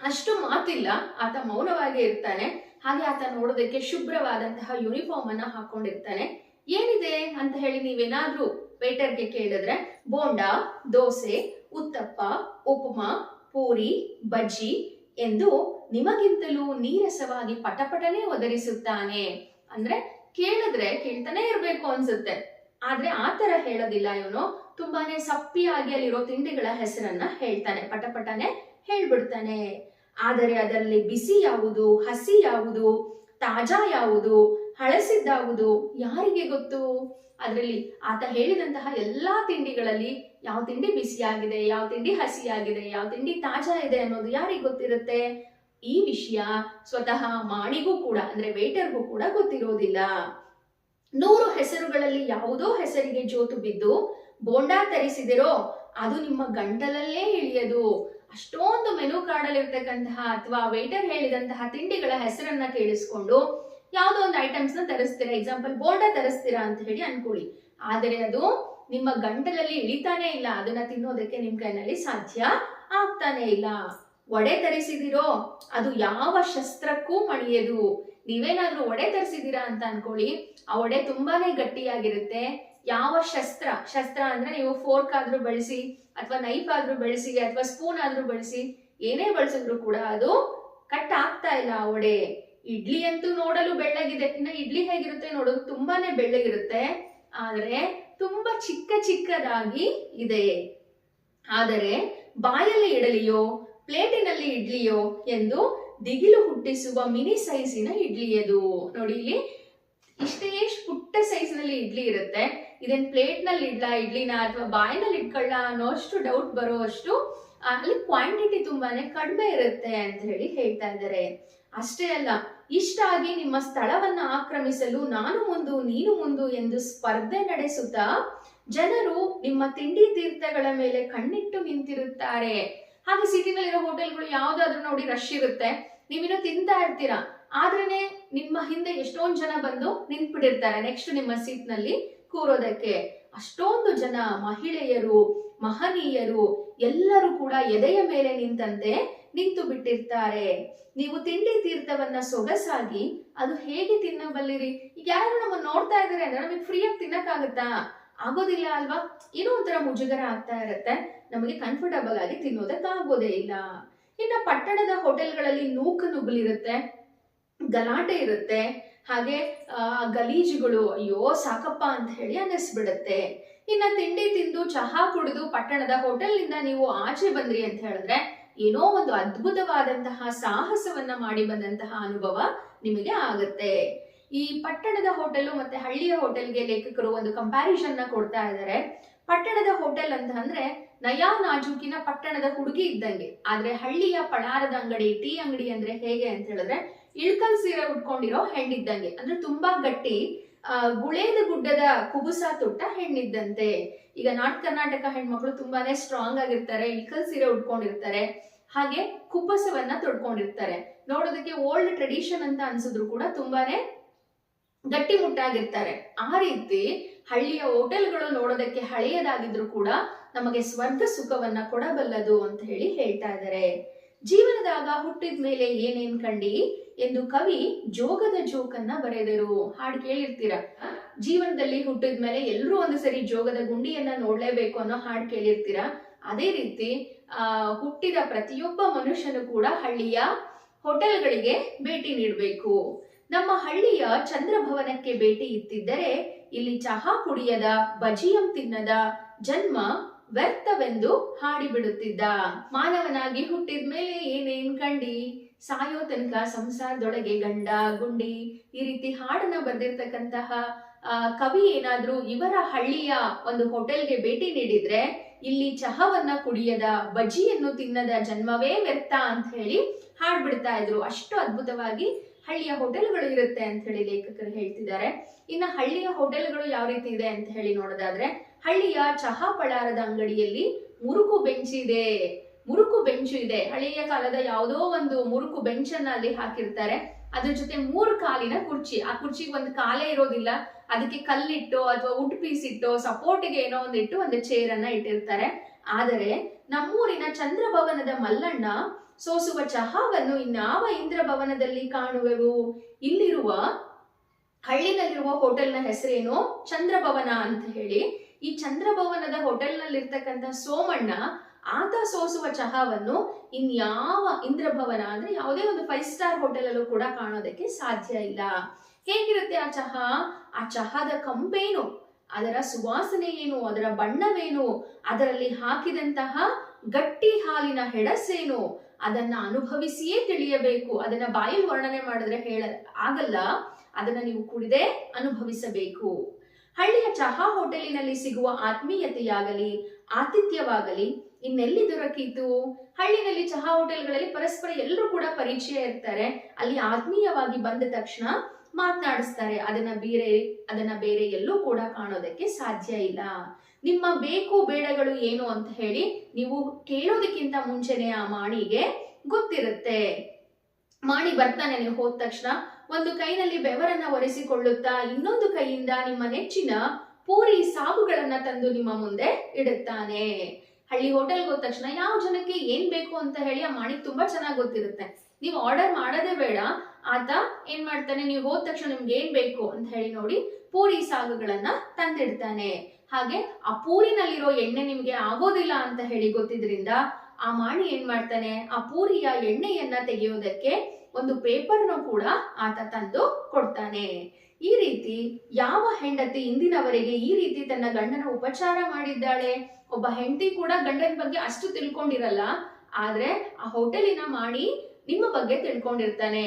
[SPEAKER 1] ಅಷ್ಟು ಮಾತಿಲ್ಲ. ಆತ ಮೌನವಾಗಿ ಇರ್ತಾನೆ. ಹಾಗೆ ಆತ ನೋಡೋದಕ್ಕೆ ಶುಭ್ರವಾದಂತಹ ಯೂನಿಫಾರ್ಮ್ ಅನ್ನ ಹಾಕೊಂಡಿರ್ತಾನೆ. ಏನಿದೆ ಅಂತ ಹೇಳಿ ನೀವೇನಾದ್ರೂ ವೇಟರ್ಗೆ ಕೇಳಿದ್ರೆ, ಬೋಂಡಾ, ದೋಸೆ, ಉತ್ತಪ್ಪ, ಉಪಮಾ, ಪೂರಿ, ಬಜ್ಜಿ ಎಂದು ನಿಮಗಿಂತಲೂ ನೀರಸವಾಗಿ ಪಟಪಟನೆ ಒದರಿಸುತ್ತಾನೆ ಅಂದ್ರೆ ಕೇಳಿದ್ರೆ ಕೇಳ್ತಾನೆ ಇರ್ಬೇಕು ಅನ್ಸುತ್ತೆ. ಆದ್ರೆ ಆತರ ಹೇಳೋದಿಲ್ಲ ಇವನು. ತುಂಬಾನೇ ಸಪ್ಪಿಯಾಗಿ ಅಲ್ಲಿರೋ ತಿಂಡಿಗಳ ಹೆಸರನ್ನ ಹೇಳ್ತಾನೆ. ಪಟಪಟನೆ ಹೇಳ್ಬಿಡ್ತಾನೆ. ಆದರೆ ಅದರಲ್ಲಿ ಬಿಸಿ ಯಾವುದು, ಹಸಿ ಯಾವುದು, ತಾಜಾ ಯಾವುದು ಹಳಸಿದ್ದಾವುದು ಯಾರಿಗೆ ಗೊತ್ತು? ಅದರಲ್ಲಿ ಆತ ಹೇಳಿದಂತಹ ಎಲ್ಲಾ ತಿಂಡಿಗಳಲ್ಲಿ ಯಾವ ತಿಂಡಿ ಬಿಸಿಯಾಗಿದೆ, ಯಾವ ತಿಂಡಿ ಹಸಿಯಾಗಿದೆ, ಯಾವ ತಿಂಡಿ ತಾಜಾ ಇದೆ ಅನ್ನೋದು ಯಾರಿಗೆ ಗೊತ್ತಿರುತ್ತೆ? ಈ ವಿಷಯ ಸ್ವತಃ ಮಾಣಿಗೂ ಕೂಡ, ಅಂದ್ರೆ ವೇಟರ್ಗೂ ಕೂಡ ಗೊತ್ತಿರೋದಿಲ್ಲ. ನೂರು ಹೆಸರುಗಳಲ್ಲಿ ಯಾವುದೋ ಹೆಸರಿಗೆ ಜೋತು ಬಿದ್ದು ಬೋಂಡಾ ತರಿಸಿದಿರೋ, ಅದು ನಿಮ್ಮ ಗಂಟಲಲ್ಲೇ ಇಳಿಯದು. ಅಷ್ಟೊಂದು ಮೆನು ಕಾರ್ಡಲ್ಲಿರ್ತಕ್ಕಂತಹ ಅಥವಾ ವೇಟರ್ ಹೇಳಿದಂತಹ ತಿಂಡಿಗಳ ಹೆಸರನ್ನ ಕೇಳಿಸ್ಕೊಂಡು ಯಾವುದೋ ಒಂದು ಐಟಮ್ಸ್ನ ತರಿಸ್ತೀರಾ ಎಕ್ಸಾಂಪಲ್ ಬೋಂಡಾ ತರಿಸ್ತೀರಾ ಅಂತ ಹೇಳಿ ಅನ್ಕೊಳ್ಳಿ. ಆದರೆ ಅದು ನಿಮ್ಮ ಗಂಟಲಲ್ಲಿ ಇಳಿತಾನೆ ಇಲ್ಲ, ಅದನ್ನ ತಿನ್ನೋದಕ್ಕೆ ನಿಮ್ ಕೈನಲ್ಲಿ ಸಾಧ್ಯ ಆಗ್ತಾನೆ ಇಲ್ಲ. ಒಡೆ ತರಿಸಿದಿರೋ, ಅದು ಯಾವ ಶಸ್ತ್ರಕ್ಕೂ ಮಣಿಯದು. ನೀವೇನಾದ್ರೂ ಒಡೆ ತರಿಸಿದೀರಾ ಅಂತ ಅನ್ಕೊಳ್ಳಿ. ಆ ಒಡೆ ತುಂಬಾನೇ ಗಟ್ಟಿಯಾಗಿರುತ್ತೆ. ಯಾವ ಶಸ್ತ್ರ ಶಸ್ತ್ರ ಅಂದ್ರೆ ನೀವು ಫೋರ್ಕ್ ಆದ್ರೂ ಬಳಸಿ, ಅಥವಾ ನೈಫ್ ಆದ್ರೂ ಬಳಸಿ, ಅಥವಾ ಸ್ಪೂನ್ ಆದ್ರೂ ಬಳಸಿ, ಏನೇ ಬಳಸಿದ್ರು ಕೂಡ ಅದು ಕಟ್ ಆಗ್ತಾ ಇಲ್ಲ ಆ ಒಡೆ. ಇಡ್ಲಿ ಅಂತೂ ನೋಡಲು ಬೆಳ್ಳಗಿದೆ. ಇನ್ನು ಇಡ್ಲಿ ಹೇಗಿರುತ್ತೆ ನೋಡೋದು ತುಂಬಾನೇ ಬೆಳ್ಳಗಿರುತ್ತೆ. ಆದ್ರೆ ತುಂಬಾ ಚಿಕ್ಕ ಚಿಕ್ಕದಾಗಿ ಇದೆ. ಆದರೆ ಬಾಯಲ್ಲಿ ಇಡಲಿಯೋ ಪ್ಲೇಟಿನಲ್ಲಿ ಇಡ್ಲಿಯೋ ಎಂದು ದಿಗಿಲು ಹುಟ್ಟಿಸುವ ಮಿನಿ ಸೈಜಿನ ಇಡ್ಲಿ ಅದು. ನೋಡಿ ಇಲ್ಲಿ ಇಷ್ಟೇ ಪುಟ್ಟ ಸೈಜ್ನಲ್ಲಿ ಇಡ್ಲಿ ಇರುತ್ತೆ. ಇದನ್ ಪ್ಲೇಟ್ನಲ್ಲಿ ಇಡ್ಲಾ, ಇಡ್ಲಿನ ಅಥವಾ ಬಾಯಿನಲ್ಲಿ ಇಟ್ಕೊಳ್ಳ ಅನ್ನೋಷ್ಟು ಡೌಟ್ ಬರೋ ಅಷ್ಟು ಅಲ್ಲಿ ಕ್ವಾಂಟಿಟಿ ತುಂಬಾನೇ ಕಡಿಮೆ ಇರುತ್ತೆ ಅಂತ ಹೇಳಿ ಹೇಳ್ತಾ ಇದ್ದಾರೆ. ಅಷ್ಟೇ ಅಲ್ಲ ಇಷ್ಟಾಗಿ ನಿಮ್ಮ ಸ್ಥಳವನ್ನ ಆಕ್ರಮಿಸಲು ನಾನು ಮುಂದು, ನೀನು ಮುಂದು ಎಂದು ಸ್ಪರ್ಧೆ ನಡೆಸುತ್ತಾ ಜನರು ನಿಮ್ಮ ತಿಂಡಿ ತೀರ್ಥಗಳ ಮೇಲೆ ಕಣ್ಣಿಟ್ಟು ನಿಂತಿರುತ್ತಾರೆ. ಹಾಗೆ ಸಿಟಿನಲ್ಲಿರೋ ಹೋಟೆಲ್ಗಳು ಯಾವ್ದಾದ್ರು ನೋಡಿ ರಶ್ ಇರುತ್ತೆ. ನೀವಿನ್ನು ತಿಂತಾ ಇರ್ತೀರಾ? ಆದ್ರೇನೆ ನಿಮ್ಮ ಹಿಂದೆ ಎಷ್ಟೊಂದ್ ಜನ ಬಂದು ನಿಂತ್ಬಿಟ್ಟಿರ್ತಾರೆ ನೆಕ್ಸ್ಟ್ ನಿಮ್ಮ ಸೀಟ್ನಲ್ಲಿ ಕೂರೋದಕ್ಕೆ. ಅಷ್ಟೊಂದು ಜನ ಮಹಿಳೆಯರು, ಮಹನೀಯರು ಎಲ್ಲರೂ ಕೂಡ ಎದೆಯ ಮೇಲೆ ನಿಂತಂತೆ ನಿಂತು ಬಿಟ್ಟಿರ್ತಾರೆ. ನೀವು ತಿಂಡಿ ತೀರ್ಥವನ್ನ ಸೊಗಸಾಗಿ ಅದು ಹೇಗೆ ತಿನ್ನಬಲ್ಲಿರಿ? ಈಗ ಯಾರು ನಮ್ಮ ನೋಡ್ತಾ ಇದಾರೆ ಅಂದ್ರೆ ನಮಗೆ ಫ್ರೀಯಾಗಿ ತಿನ್ನಕ್ಕಾಗತ್ತಾ? ಆಗೋದಿಲ್ಲ ಅಲ್ವಾ? ಏನೋ ಒಂಥರ ಮುಜುಗರ ಆಗ್ತಾ ಇರುತ್ತೆ. ನಮಗೆ ಕಂಫರ್ಟಬಲ್ ಆಗಿ ತಿನ್ನೋದಕ್ಕಾಗೋದೇ ಇಲ್ಲ. ಇನ್ನ ಪಟ್ಟಣದ ಹೋಟೆಲ್ಗಳಲ್ಲಿ ನೂಕು ನುಗ್ಲಿರುತ್ತೆ ಗಲಾಟೆ ಇರುತ್ತೆ. ಹಾಗೆ ಗಲೀಜುಗಳು, ಅಯ್ಯೋ, ಸಾಕಪ್ಪ ಅಂತ ಹೇಳಿ ಅನ್ನಿಸ್ಬಿಡುತ್ತೆ. ಇನ್ನ ತಿಂಡಿ ತಿಂದು ಚಹಾ ಕುಡಿದು ಪಟ್ಟಣದ ಹೋಟೆಲ್ನಿಂದ ನೀವು ಆಚೆ ಬಂದ್ರಿ ಅಂತ ಹೇಳಿದ್ರೆ, ಏನೋ ಒಂದು ಅದ್ಭುತವಾದಂತಹ ಸಾಹಸವನ್ನ ಮಾಡಿ ಬಂದಂತಹ ಅನುಭವ ನಿಮಗೆ ಆಗುತ್ತೆ. ಈ ಪಟ್ಟಣದ ಹೋಟೆಲ್ ಮತ್ತೆ ಹಳ್ಳಿಯ ಹೋಟೆಲ್ಗೆ ಲೇಖಕರು ಒಂದು ಕಂಪ್ಯಾರಿಸನ್ನ ಕೊಡ್ತಾ ಇದ್ದಾರೆ. ಪಟ್ಟಣದ ಹೋಟೆಲ್ ಅಂತ ಅಂದ್ರೆ ನಯಾ ನಾಜೂಕಿನ ಪಟ್ಟಣದ ಹುಡುಗಿ ಇದ್ದಂಗೆ. ಆದ್ರೆ ಹಳ್ಳಿಯ ಪಳಾರದ ಅಂಗಡಿ, ಟೀ ಅಂಗಡಿ ಅಂದ್ರೆ ಹೇಗೆ ಅಂತ ಹೇಳಿದ್ರೆ ಇಳ್ಕಲ್ ಸೀರೆ ಉಟ್ಕೊಂಡಿರೋ ಹೆಣ್ಣಿದ್ದಂಗೆ. ಅಂದ್ರೆ ತುಂಬಾ ಗಟ್ಟಿ ಗುಳೇದ ಗುಡ್ಡದ ಕುಬುಸ ತೊಟ್ಟ ಹೆಣ್ಣಿದ್ದಂತೆ. ಈಗ ನಾರ್ತ್ ಕರ್ನಾಟಕ ಹೆಣ್ಮಕ್ಳು ತುಂಬಾನೇ ಸ್ಟ್ರಾಂಗ್ ಆಗಿರ್ತಾರೆ, ಇಳ್ಕಲ್ ಸೀರೆ ಉಟ್ಕೊಂಡಿರ್ತಾರೆ. ಹಾಗೆ ಕುಬ್ಬಸವನ್ನ ತೊಡ್ಕೊಂಡಿರ್ತಾರೆ. ನೋಡೋದಕ್ಕೆ ಓಲ್ಡ್ ಟ್ರೆಡಿಷನ್ ಅಂತ ಅನ್ಸಿದ್ರು ಕೂಡ ತುಂಬಾನೇ ಗಟ್ಟಿಮುಟ್ಟಾಗಿರ್ತಾರೆ. ಆ ರೀತಿ ಹಳ್ಳಿಯ ಹೋಟೆಲ್ಗಳು ನೋಡೋದಕ್ಕೆ ಹಳೆಯದಾಗಿದ್ರು ಕೂಡ ನಮಗೆ ಸ್ವರ್ಗ ಸುಖವನ್ನ ಕೊಡಬಲ್ಲದು ಅಂತ ಹೇಳಿ ಹೇಳ್ತಾ ಇದ್ದಾರೆ. ಜೀವನದಾಗ ಹುಟ್ಟಿದ ಮೇಲೆ ಏನೇನ್ ಕಂಡಿ ಎಂದು ಕವಿ ಜೋಗದ ಜೋಕನ್ನ ಬರೆದರು. ಹಾಡು ಕೇಳಿರ್ತೀರ? ಜೀವನದಲ್ಲಿ ಹುಟ್ಟಿದ ಮೇಲೆ ಎಲ್ಲರೂ ಒಂದು ಸರಿ ಜೋಗದ ಗುಂಡಿಯನ್ನ ನೋಡ್ಲೇಬೇಕು ಅನ್ನೋ ಹಾಡು ಕೇಳಿರ್ತೀರ? ಅದೇ ರೀತಿ, ಆ, ಹುಟ್ಟಿದ ಪ್ರತಿಯೊಬ್ಬ ಮನುಷ್ಯನು ಕೂಡ ಹಳ್ಳಿಯ ಹೋಟೆಲ್ಗಳಿಗೆ ಭೇಟಿ ನೀಡಬೇಕು. ನಮ್ಮ ಹಳ್ಳಿಯ ಚಂದ್ರಭವನಕ್ಕೆ ಭೇಟಿ ಇತ್ತಿದ್ದರೆ ಇಲ್ಲಿ ಚಹಾ ಕುಡಿಯದ, ಬಜಿಯಂ ತಿನ್ನದ ಜನ್ಮ ವ್ಯರ್ಥವೆಂದು ಹಾಡಿಬಿಡುತ್ತಿದ್ದ. ಮಾನವನಾಗಿ ಹುಟ್ಟಿದ ಮೇಲೆ ಏನೇನ್ ಕಂಡಿ? ಸಾಯೋ ತನಕ ಸಂಸಾರದೊಳಗೆ ಗಂಡ, ಗುಂಡಿ, ಈ ರೀತಿ ಹಾಡನ್ನ ಬರೆದಿರ್ತಕ್ಕಂತಹ ಕವಿ ಏನಾದ್ರೂ ಇವರ ಹಳ್ಳಿಯ ಒಂದು ಹೋಟೆಲ್ಗೆ ಭೇಟಿ ನೀಡಿದ್ರೆ ಇಲ್ಲಿ ಚಹಾವನ್ನ ಕುಡಿಯದ, ಬಜಿಯನ್ನು ತಿನ್ನದ ಜನ್ಮವೇ ವ್ಯರ್ಥ ಅಂತ ಹೇಳಿ ಹಾಡ್ಬಿಡ್ತಾ ಇದ್ರು. ಅಷ್ಟು ಅದ್ಭುತವಾಗಿ ಹಳ್ಳಿಯ ಹೋಟೆಲ್ಗಳು ಇರುತ್ತೆ ಅಂತ ಹೇಳಿ ಲೇಖಕರು ಹೇಳ್ತಿದ್ದಾರೆ. ಇನ್ನು ಹಳ್ಳಿಯ ಹೋಟೆಲ್ಗಳು ಯಾವ ರೀತಿ ಇದೆ ಅಂತ ಹೇಳಿ ನೋಡೋದಾದ್ರೆ, ಹಳ್ಳಿಯ ಚಹಾ ಪಳಾರದ ಅಂಗಡಿಯಲ್ಲಿ ಮುರುಕು ಬೆಂಚ್ ಇದೆ. ಮುರುಕು ಬೆಂಚು ಇದೆ. ಹಳೆಯ ಕಾಲದ ಯಾವುದೋ ಒಂದು ಮುರುಕು ಬೆಂಚನ್ನ ಅಲ್ಲಿ ಹಾಕಿರ್ತಾರೆ. ಅದ್ರ ಜೊತೆ ಮೂರು ಕಾಲಿನ ಕುರ್ಚಿ. ಆ ಕುರ್ಚಿಗೆ ಒಂದು ಕಾಲೇ ಇರೋದಿಲ್ಲ. ಅದಕ್ಕೆ ಕಲ್ಲಿಟ್ಟು ಅಥವಾ ವುಡ್ ಪೀಸ್ ಇಟ್ಟು, ಸಪೋರ್ಟ್ಗೆ ಏನೋ ಒಂದು ಇಟ್ಟು ಒಂದು ಚೇರ್ ಅನ್ನ ಇಟ್ಟಿರ್ತಾರೆ. ಆದರೆ ನಮ್ಮೂರಿನ ಚಂದ್ರಭವನದ ಮಲ್ಲಣ್ಣ ಸೋಸುವ ಚಹಾವನ್ನು ಇನ್ಯಾವ ಇಂದ್ರಭವನದಲ್ಲಿ ಕಾಣುವೆವು? ಇಲ್ಲಿರುವ ಹಳ್ಳಿನಲ್ಲಿರುವ ಹೋಟೆಲ್ನ ಹೆಸರೇನು? ಚಂದ್ರಭವನ ಅಂತ ಹೇಳಿ. ಈ ಚಂದ್ರಭವನದ ಹೋಟೆಲ್ನಲ್ಲಿರ್ತಕ್ಕಂಥ ಸೋಮಣ್ಣ, ಆತ ಸೋಸುವ ಚಹಾವನ್ನು ಇನ್ಯಾವ ಇಂದ್ರಭವನ ಅಂದ್ರೆ ಯಾವುದೇ ಒಂದು ಫೈವ್ ಸ್ಟಾರ್ ಹೋಟೆಲ್ ಅಲ್ಲೂ ಕೂಡ ಕಾಣೋದಕ್ಕೆ ಸಾಧ್ಯ ಇಲ್ಲ. ಹೇಗಿರುತ್ತೆ ಆ ಚಹಾ? ಆ ಚಹಾದ ಕಂಪೇನು, ಅದರ ಸುವಾಸನೆ ಏನು, ಅದರ ಬಣ್ಣವೇನು, ಅದರಲ್ಲಿ ಹಾಕಿದಂತಹ ಗಟ್ಟಿ ಹಾಲಿನ ಹೆಡಸೇನು ಅದನ್ನ ಅನುಭವಿಸಿಯೇ ತಿಳಿಯಬೇಕು. ಅದನ್ನ ಬಾಯಲ್ಲಿ ವರ್ಣನೆ ಮಾಡಿದ್ರೆ ಹೇಳ ಆಗಲ್ಲ. ಅದನ್ನ ನೀವು ಕುಡಿದೇ ಅನುಭವಿಸಬೇಕು. ಹಳ್ಳಿಯ ಚಹಾ ಹೋಟೆಲಿನಲ್ಲಿ ಸಿಗುವ ಆತ್ಮೀಯತೆಯಾಗಲಿ, ಆತಿಥ್ಯವಾಗಲಿ ಇನ್ನೆಲ್ಲಿ ದೊರಕಿತು? ಹಳ್ಳಿನಲ್ಲಿ ಚಹಾ ಹೋಟೆಲ್ಗಳಲ್ಲಿ ಪರಸ್ಪರ ಎಲ್ಲರೂ ಕೂಡ ಪರಿಚಯ ಇರ್ತಾರೆ. ಅಲ್ಲಿ ಆತ್ಮೀಯವಾಗಿ ಬಂದ ತಕ್ಷಣ ಮಾತನಾಡಿಸ್ತಾರೆ. ಅದನ್ನ ಬೇರೆ ಅದನ್ನ ಬೇರೆ ಎಲ್ಲೂ ಕೂಡ ಕಾಣೋದಕ್ಕೆ ಸಾಧ್ಯ ಇಲ್ಲ. ನಿಮ್ಮ ಬೇಕು ಬೇಡಗಳು ಏನು ಅಂತ ಹೇಳಿ ನೀವು ಕೇಳೋದಕ್ಕಿಂತ ಮುಂಚೆನೆ ಆ ಮಾಣಿಗೆ ಗೊತ್ತಿರುತ್ತೆ. ಮಾಣಿ ಬರ್ತಾನೆ ನೀವು ಹೋದ ತಕ್ಷಣ ಒಂದು ಕೈನಲ್ಲಿ ಬೆವರನ್ನ ಒರೆಸಿಕೊಳ್ಳುತ್ತಾ ಇನ್ನೊಂದು ಕೈಯಿಂದ ನಿಮ್ಮ ನೆಚ್ಚಿನ ಪೂರಿ ಸಾಗುಗಳನ್ನ ತಂದು ನಿಮ್ಮ ಮುಂದೆ ಇಡುತ್ತಾನೆ. ಹಳ್ಳಿ ಹೋಟೆಲ್ ಹೋದ ತಕ್ಷಣ ಯಾವ ಜನಕ್ಕೆ ಏನ್ ಬೇಕು ಅಂತ ಹೇಳಿ ಆ ಮಾಣಿಗೆ ತುಂಬಾ ಚೆನ್ನಾಗಿ ಗೊತ್ತಿರುತ್ತೆ. ನೀವು ಆರ್ಡರ್ ಮಾಡೋದೇ ಬೇಡ ಆತ ಏನ್ ಮಾಡ್ತಾನೆ, ನೀವು ಹೋದ ತಕ್ಷಣ ನಿಮ್ಗೆ ಏನ್ ಬೇಕು ಅಂತ ಹೇಳಿ ನೋಡಿ ಪೂರಿ ಸಾಗುಗಳನ್ನ ತಂದಿಡ್ತಾನೆ. ಹಾಗೆ ಆ ಪೂರಿನಲ್ಲಿರೋ ಎಣ್ಣೆ ನಿಮ್ಗೆ ಆಗೋದಿಲ್ಲ ಅಂತ ಹೇಳಿ ಗೊತ್ತಿದ್ರಿಂದ ಆ ಮಾಣಿ ಏನ್ ಮಾಡ್ತಾನೆ, ಆ ಪೂರಿಯ ಎಣ್ಣೆಯನ್ನ ತೆಗೆಯೋದಕ್ಕೆ ಒಂದು ಪೇಪರ್ನು ಕೂಡ ಆತ ತಂದು ಕೊಡ್ತಾನೆ. ಈ ರೀತಿ ಯಾವ ಹೆಂಡತಿ ಇಂದಿನವರೆಗೆ ಈ ರೀತಿ ತನ್ನ ಗಂಡನ ಉಪಚಾರ ಮಾಡಿದ್ದಾಳೆ? ಒಬ್ಬ ಹೆಂಡತಿ ಕೂಡ ಗಂಡನ ಬಗ್ಗೆ ಅಷ್ಟು ತಿಳ್ಕೊಂಡಿರಲ್ಲ, ಆದ್ರೆ ಆ ಹೋಟೆಲಿನ ಮಾಡಿ ನಿಮ್ಮ ಬಗ್ಗೆ ತಿಳ್ಕೊಂಡಿರ್ತಾನೆ.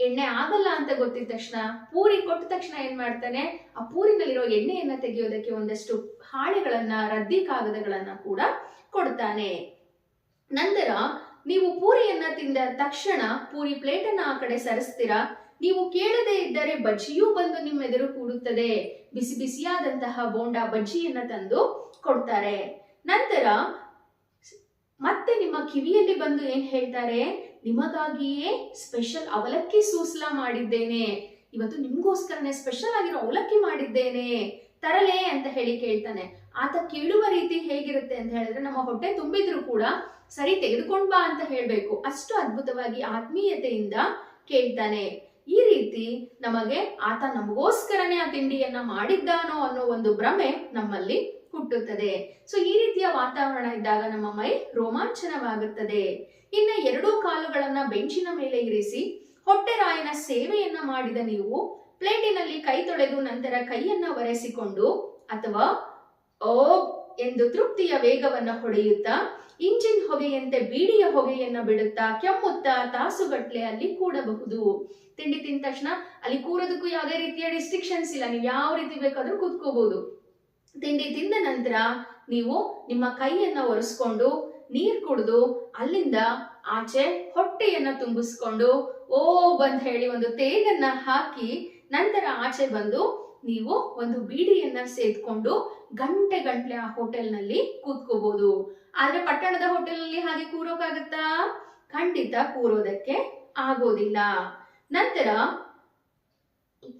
[SPEAKER 1] ಎಣ್ಣೆ ಆಗಲ್ಲ ಅಂತ ಗೊತ್ತಿದ ತಕ್ಷಣ, ಪೂರಿ ಕೊಟ್ಟ ತಕ್ಷಣ ಏನ್ ಮಾಡ್ತಾನೆ, ಆ ಪೂರಿನಲ್ಲಿರೋ ಎಣ್ಣೆಯನ್ನ ತೆಗೆಯೋದಕ್ಕೆ ಒಂದಷ್ಟು ಹಾಳೆಗಳನ್ನ, ರದ್ದಿ ಕಾಗದಗಳನ್ನ ಕೂಡ ಕೊಡ್ತಾನೆ. ನಂತರ ನೀವು ಪೂರಿಯನ್ನ ತಿಂದ ತಕ್ಷಣ ಪೂರಿ ಪ್ಲೇಟನ್ನ ಆ ಕಡೆ ಸರಿಸ್ತೀರಾ? ನೀವು ಕೇಳದೇ ಇದ್ದರೆ ಬಜ್ಜಿಯೂ ಬಂದು ನಿಮ್ಮ ಎದುರು ಕೂಡುತ್ತದೆ. ಬಿಸಿ ಬಿಸಿಯಾದಂತಹ ಬೋಂಡಾ ಬಜ್ಜಿಯನ್ನ ತಂದು ಕೊಡ್ತಾರೆ. ನಂತರ ಮತ್ತೆ ನಿಮ್ಮ ಕಿವಿಯಲ್ಲಿ ಬಂದು ಏನ್ ಹೇಳ್ತಾರೆ? ನಿಮಗಾಗಿಯೇ ಸ್ಪೆಷಲ್ ಅವಲಕ್ಕಿ ಸೂಸ್ಲಾ ಮಾಡಿದ್ದೇನೆ. ಇವತ್ತು ನಿಮ್ಗೋಸ್ಕರನೇ ಸ್ಪೆಷಲ್ ಆಗಿರೋ ಅವಲಕ್ಕಿ ಮಾಡಿದ್ದೇನೆ. ತರಲೆ ಅಂತ ಹೇಳಿ ಕೇಳ್ತಾನೆ. ಆತ ಕೇಳುವ ರೀತಿ ಹೇಗಿರುತ್ತೆ ಅಂತ ಹೇಳಿದ್ರೆ ನಮ್ಮ ಹೊಟ್ಟೆ ತುಂಬಿದ್ರು ಕೂಡ ಸರಿ ತೆಗೆದುಕೊಂಡ್ ಬಾ ಅಂತ ಹೇಳ್ಬೇಕು. ಅಷ್ಟು ಅದ್ಭುತವಾಗಿ ಆತ್ಮೀಯತೆಯಿಂದ ಕೇಳ್ತಾನೆ. ಈ ರೀತಿ ನಮಗೆ ಆತ ನಮಗೋಸ್ಕರನೇ ಆ ತಿಂಡಿಯನ್ನ ಮಾಡಿದ್ದಾನೋ ಅನ್ನೋ ಒಂದು ಭ್ರಮೆ ನಮ್ಮಲ್ಲಿ ಹುಟ್ಟುತ್ತದೆ. ಸೊ ಈ ರೀತಿಯ ವಾತಾವರಣ ಇದ್ದಾಗ ನಮ್ಮ ಮೈ ರೋಮಾಂಚನವಾಗುತ್ತದೆ. ಇನ್ನು ಎರಡೂ ಕಾಲುಗಳನ್ನ ಬೆಂಚಿನ ಮೇಲೆ ಇರಿಸಿ ಹೊಟ್ಟೆರಾಯನ ಸೇವೆಯನ್ನ ಮಾಡಿದ ನೀವು ಪ್ಲೇಟಿನಲ್ಲಿ ಕೈ ತೊಳೆದು ನಂತರ ಕೈಯನ್ನ ಒರೆಸಿಕೊಂಡು ಅಥವಾ ಓ ಎಂದು ತೃಪ್ತಿಯ ವೇಗವನ್ನ ಹೊಡೆಯುತ್ತಾ ಇಂಜಿನ್ ಹೊಗೆಯಂತೆ ಬೀಡಿಯ ಹೊಗೆಯನ್ನ ಬಿಡುತ್ತಾ ಕೆಮ್ಮುತ್ತಾ ತಾಸುಗಟ್ಲೆ ಅಲ್ಲಿ ಕೂಡಬಹುದು. ತಿಂಡಿ ತಿಂದ ತಕ್ಷಣ ಅಲ್ಲಿ ಕೂರೋದಕ್ಕೂ ಯಾವುದೇ ರೀತಿಯ ರಿಸ್ಟ್ರಿಕ್ಷನ್ಸ್ ಇಲ್ಲ. ನೀವು ಯಾವ ರೀತಿ ಬೇಕಾದ್ರೂ ಕೂತ್ಕೋಬಹುದು ತಿಂಡಿ ತಿಂದ ನಂತರ ನೀವು ನಿಮ್ಮ ಕೈಯನ್ನ ಒರೆಸ್ಕೊಂಡು ನೀರ್ ಕುಡಿದು ಅಲ್ಲಿಂದ ಆಚೆ ಹೊಟ್ಟೆಯನ್ನ ತುಂಬಿಸ್ಕೊಂಡು, ಓ, ಬಂದ್ ಹೇಳಿ ಒಂದು ತೇಗನ್ನ ಹಾಕಿ ನಂತರ ಆಚೆ ಬಂದು ನೀವು ಒಂದು ಬೀಡಿಯನ್ನ ಸೇದ್ಕೊಂಡು ಗಂಟೆ ಗಂಟೆ ಆ ಹೋಟೆಲ್ನಲ್ಲಿ ಕೂತ್ಕೋಬಹುದು ಆದ್ರೆ ಪಟ್ಟಣದ ಹೋಟೆಲ್ನಲ್ಲಿ ಹಾಗೆ ಕೂರೋಕಾಗತ್ತಾ? ಖಂಡಿತ ಕೂರೋದಕ್ಕೆ ಆಗೋದಿಲ್ಲ. ನಂತರ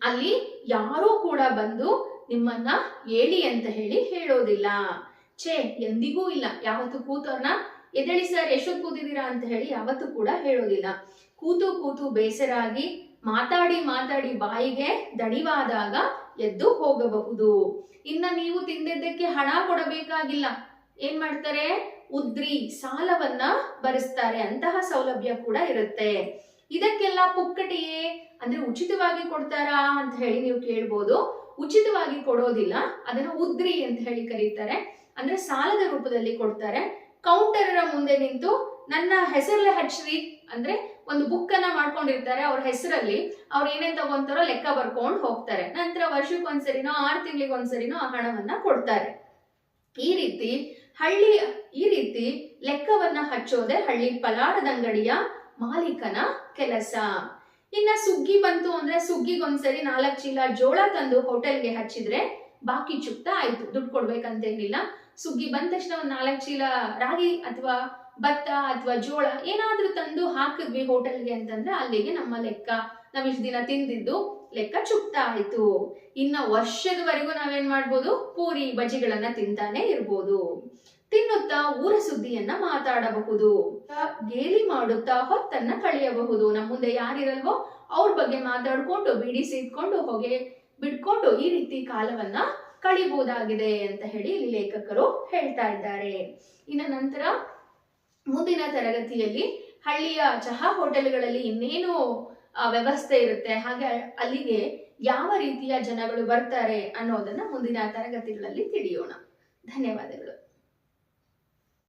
[SPEAKER 1] ಅಲ್ಲಿ ಯಾರೂ ಕೂಡ ಬಂದು ನಿಮ್ಮನ್ನ ಏಳಿ ಅಂತ ಹೇಳಿ ಹೇಳೋದಿಲ್ಲ. ಛೇ, ಎಂದಿಗೂ ಇಲ್ಲ. ಯಾವತ್ತು ಕೂತವ್ರನ್ನ ಎದಳಿ ಸರ್, ಎಷ್ಟೊತ್ತು ಕೂತಿದ್ದೀರಾ? ಅಂತ ಹೇಳಿ ಯಾವತ್ತು ಕೂಡ ಹೇಳೋದಿಲ್ಲ. ಕೂತು ಕೂತು ಬೇಸರಾಗಿ ಮಾತಾಡಿ ಮಾತಾಡಿ ಬಾಯಿಗೆ ದಣಿವಾದಾಗ ಎದ್ದು ಹೋಗಬಹುದು. ಇನ್ನ ನೀವು ತಿಂದಿದ್ದಕ್ಕೆ ಹಣ ಕೊಡಬೇಕಾಗಿಲ್ಲ. ಏನ್ ಮಾಡ್ತಾರೆ? ಉದ್ರಿ ಸಾಲವನ್ನ ಭರಿಸ್ತಾರೆ. ಅಂತಹ ಸೌಲಭ್ಯ ಕೂಡ ಇರುತ್ತೆ. ಇದಕ್ಕೆಲ್ಲ ಪುಕ್ಕಟಿಯೇ? ಅಂದ್ರೆ ಉಚಿತವಾಗಿ ಕೊಡ್ತಾರಾ ಅಂತ ಹೇಳಿ ನೀವು ಕೇಳ್ಬೋದು. ಉಚಿತವಾಗಿ ಕೊಡೋದಿಲ್ಲ. ಅದನ್ನ ಉದ್ರಿ ಅಂತ ಹೇಳಿ ಕರೀತಾರೆ. ಅಂದ್ರೆ ಸಾಲದ ರೂಪದಲ್ಲಿ ಕೊಡ್ತಾರೆ. ಕೌಂಟರ್ ಮುಂದೆ ನಿಂತು ನನ್ನ ಹೆಸರಲ್ಲೇ ಹಚ್ಚ್ರಿ ಅಂದ್ರೆ ಒಂದು ಬುಕ್ ಅನ್ನ ಮಾಡ್ಕೊಂಡಿರ್ತಾರೆ ಅವ್ರ ಹೆಸರಲ್ಲಿ. ಅವ್ರು ಏನೇನ್ ತಗೊಂತಾರೋ ಲೆಕ್ಕ ಬರ್ಕೊಂಡು ಹೋಗ್ತಾರೆ. ನಂತರ ವರ್ಷಕ್ಕೊಂದ್ಸರಿನೋ ಆರು ತಿಂಗಳಿಗೆ ಒಂದ್ಸರಿನೋ ಆ ಹಣವನ್ನ ಕೊಡ್ತಾರೆ. ಈ ರೀತಿ ಹಳ್ಳಿ, ಈ ರೀತಿ ಲೆಕ್ಕವನ್ನ ಹಚ್ಚೋದೆ ಹಳ್ಳಿ ಪಲಾಡದ ಅಂಗಡಿಯ ಮಾಲೀಕನ ಕೆಲಸ. ಇನ್ನ ಸುಗ್ಗಿ ಬಂತು ಅಂದ್ರೆ ಸುಗ್ಗಿಗೊಂದ್ಸರಿ ನಾಲ್ಕು ಚೀಲ ಜೋಳ ತಂದು ಹೋಟೆಲ್ಗೆ ಹಚ್ಚಿದ್ರೆ ಬಾಕಿ ಚುಕ್ತ ಆಯ್ತು, ದುಡ್ಡು ಕೊಡ್ಬೇಕಂತೇನಿಲ್ಲ ಸುಗ್ಗಿ ಬಂದ ತಕ್ಷಣ ಒಂದು ನಾಲ್ಕು ಚೀಲ ರಾಗಿ ಅಥವಾ ಭತ್ತ ಅಥವಾ ಜೋಳ ಏನಾದ್ರೂ ತಂದು ಹಾಕಿದ್ವಿ ಹೋಟೆಲ್ಗೆ ಅಂತಂದ್ರೆ ಅಲ್ಲಿಗೆ ನಮ್ಮ ಲೆಕ್ಕ ನಾವ್ ಇಷ್ಟು ದಿನ ತಿಂದಿದ್ದು ಲೆಕ್ಕ ಚುಕ್ತ ಆಯ್ತು. ಇನ್ನ ವರ್ಷದವರೆಗೂ ನಾವೇನ್ ಮಾಡ್ಬೋದು? ಪೂರಿ ಬಜಿಗಳನ್ನ ತಿಂತಾನೆ ಇರ್ಬೋದು. ತಿನ್ನುತ್ತಾ ಊರ ಸುದ್ದಿಯನ್ನ ಮಾತಾಡಬಹುದು. ಗೇಲಿ ಮಾಡುತ್ತಾ ಹೊತ್ತನ್ನ ಕಳೆಯಬಹುದು. ನಮ್ಮ ಮುಂದೆ ಯಾರಿರಲ್ವೋ ಅವ್ರ ಬಗ್ಗೆ ಮಾತಾಡ್ಕೊಂಡು ಬಿಡಿಸಿ ಇಟ್ಕೊಂಡು ಹೊಗೆ. ಬಿಡ್ಕೊಂಡು ಈ ರೀತಿ ಕಾಲವನ್ನ ಕಳಿಬಹುದಾಗಿದೆ ಅಂತ ಹೇಳಿ ಇಲ್ಲಿ ಲೇಖಕರು ಹೇಳ್ತಾ ಇದ್ದಾರೆ. ಇನ್ನು ನಂತರ ಮುಂದಿನ ತರಗತಿಯಲ್ಲಿ ಹಳ್ಳಿಯ ಚಹಾ ಹೋಟೆಲ್ಗಳಲ್ಲಿ ಇನ್ನೇನು ವ್ಯವಸ್ಥೆ ಇರುತ್ತೆ. ಹಾಗೆ ಅಲ್ಲಿಗೆ ಯಾವ ರೀತಿಯ ಜನಗಳು ಬರ್ತಾರೆ ಅನ್ನೋದನ್ನ ಮುಂದಿನ ತರಗತಿಗಳಲ್ಲಿ ತಿಳಿಯೋಣ. ಧನ್ಯವಾದಗಳು.